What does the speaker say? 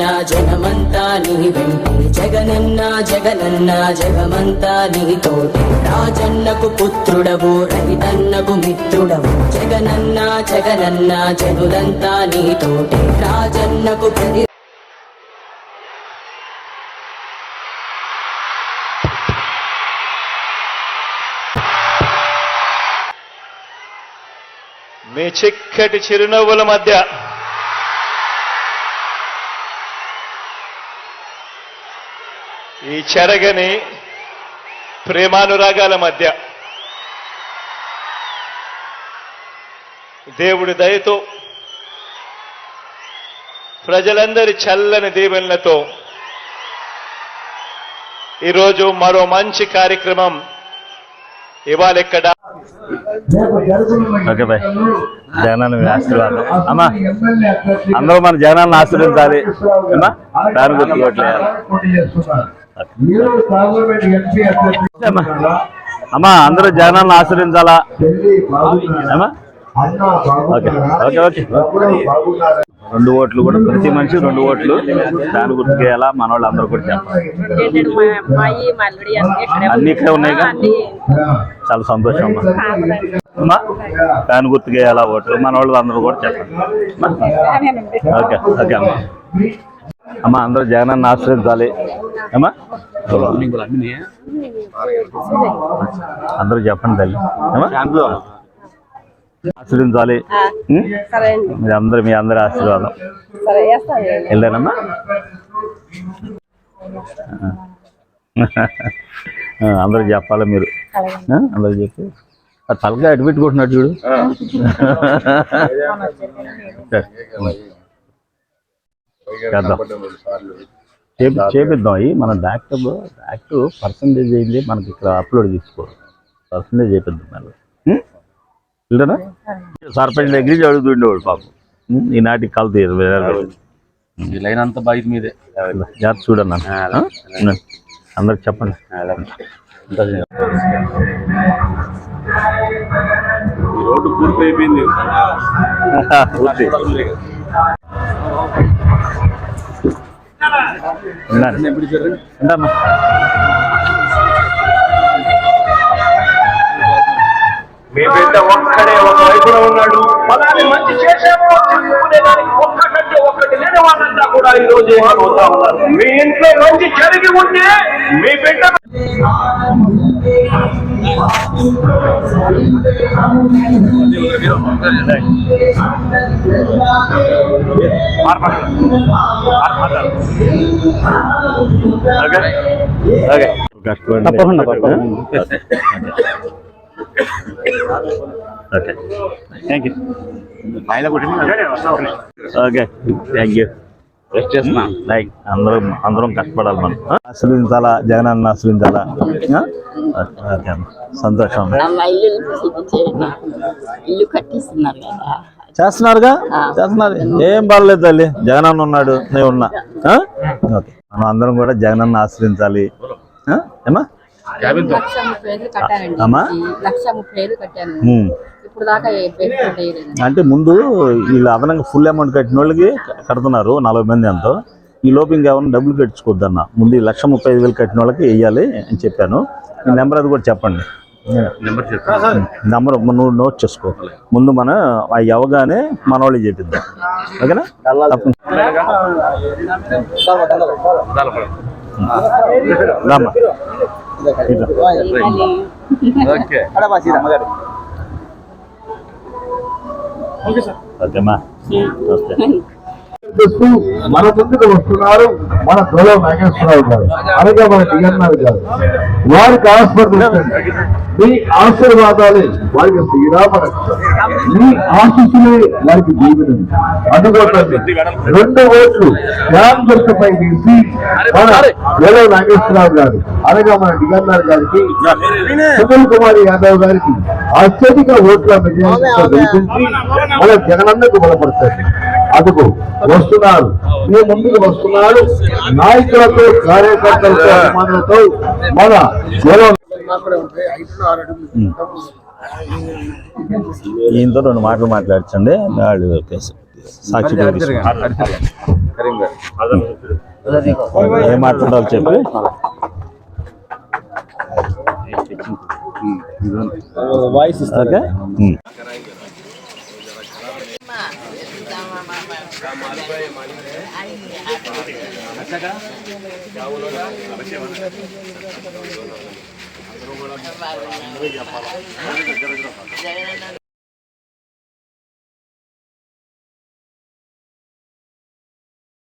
జగనన్న జగమంతా నీ వెంటే. జగనన్న జగనన్న జగమంతా నీ తోటే. రాజన్నకు పుత్రుడవు రైతన్నకు మిత్రుడవు. జగనన్న జగనన్న జనులంతా నీ తోటే. రాజన్నకు ప్రతి మీ చిక్కటి చిరునవ్వుల మధ్య ఈ చెరగని ప్రేమానురాగాల మధ్య దేవుడి దయతో ప్రజలందరి చల్లని దీవెనలతో ఈరోజు మరో మంచి కార్యక్రమం ఇవాళ ఇక్కడ ఓకే బాయ్. జగనాన్ని మీ ఆశీర్వాదం. అమ్మా అందరూ మన జగనాన్ని ఆశీర్వదించాలి. అమ్మా దాని గుర్తు కొట్టలేదు అమ్మా. అమ్మా అందరూ జగనన్న ఓకే ఓకే ఓకే. రెండు ఓట్లు కూడా ప్రతి మనిషి రెండు ఓట్లు. దాని గుర్తుకు వేయాలా మన వాళ్ళు అందరూ కూడా చెప్పాలి అన్ని ఇక్కడే? అన్ని చాలా సంతోషం అమ్మా. అమ్మా దాని గుర్తుకు వేయాలా ఓట్లు? మన వాళ్ళు అందరూ కూడా చెప్పండి. ఓకే ఓకే అమ్మా. అమ్మ అందరూ జగనన్న ఆశ్రయించాలి అమ్మా? అందరూ చెప్పండి తల్లి. ఆశ్రయించాలి ఉం? సరే అండి. మీ అందరూ మీ అందరి ఆశీర్వాదం. వెళ్ళానమ్మా? అందరూ చెప్పాలి మీరు? అందరూ చెప్పి. తలగా అటు పెట్టుకుంటున్నాడు చూడు. సరే. చేద్దాం. చేపి చేపిద్దాం. అవి మన డాక్టర్ డాక్టర్ పర్సంటేజ్ అయింది మనకి ఇక్కడ అప్లోడ్ చేసుకోరు పర్సంటేజ్ చేపిద్దాం మళ్ళీ. వెళ్ళరా సర్పంచ్ దగ్గర నుంచి అడుగుతుండేవాడు పాపం. ఉం? ఈనాటికి కలుతూ ఈ లైన్ అంతా బయట మీదే. జాగ్రత్త చూడన్నా అందరికి చెప్పండి. ఈ రోడ్డు పూర్తి. అయిపోయింది పూర్తి. ఉండండి. మీ బిడ్డ ఒక్కడే ఒక వైపున ఉన్నాడు పదాన్ని మంచి చేసాము ఒక్కటంటే ఒక్కటి లేని వాళ్ళంతా కూడా ఈ రోజు ఏమవుతా ఉన్నారు. మీ ఇంట్లో మంచి జరిగి ఉంటే మీ బిడ్డ తప్పకుండా. Okay. Thank you okay thank you rest చేస్తున్నా. లైక్ అందరం అందరం కష్టపడాలి మనం. ఆశ్రయించాలా? జగనన్న ఆశ్రయించాలా? ఆ? ఓకే అమ్మ. సంతోషం. ఇల్లు కట్టిస్తున్నారు కదా. చేస్తున్నారుగా? చేస్తున్నారు. ఏం పర్లేదు తల్లి. జగనన్న ఉన్నాడు. నేను ఉన్నా? ఓకే. మనం అందరం కూడా జగనన్న ఆశ్రయించాలి. ఆ? ఏమ్మా? లక్ష ముప్పై ఐదు కట్టానండి. అమ్మా? అంటే ముందు వీళ్ళు అదనంగా ఫుల్ అమౌంట్ కట్టిన వాళ్ళకి కడుతున్నారు నలభై మంది ఎంతో. ఈ లోపు ఇంకేమైనా డబ్బులు కట్టించుకోవద్దన్న. ముందు ఈ లక్ష ముప్పై ఐదు వేలు కట్టిన వాళ్ళకి వేయాలి అని చెప్పాను. ఈ నెంబర్ అది కూడా చెప్పండి. నెంబర్ నువ్వు నోట్ చేసుకో. ముందు మన అవి అవగానే మన వాళ్ళు చేపిద్దాం. ఓకేనా? తప్పకుండా. రామ్మా. ఇట్రా. ఓకే ఓకేమ్మా వస్తే చేస్తూ మన ముందుకు వస్తున్నారు మన గౌరవ నాగేశ్వరరావు గారు. అనగా మన డిఎన్ఆర్ గారు. వారికి ఆస్పత్రి మీ ఆశీర్వాదాలే వారికి శ్రీరామ మీ ఆశీస్సులే వారికి జీవితం అందుకోసండి రెండు ఓట్లు శ్యామ్ గుర్తుపై తీసి మన గౌరవ నాగేశ్వరరావు గారు అనగా మన డిఎన్ఆర్ గారికి సునీల్ కుమార్ యాదవ్ గారికి అత్యధిక ఓట్ల విజయం మన జగనన్నకు బలపడతారు అందుకు వస్తున్నారు మీ ముందుకు వస్తున్నారు నాయకులతో కార్యకర్తలతో అభిమానులతో మన ఈయనతో రెండు మాటలు మాట్లాడించండి వాళ్ళు సాక్షి ఏం మాట్లాడాలి చెప్పి. Voice okay? acá?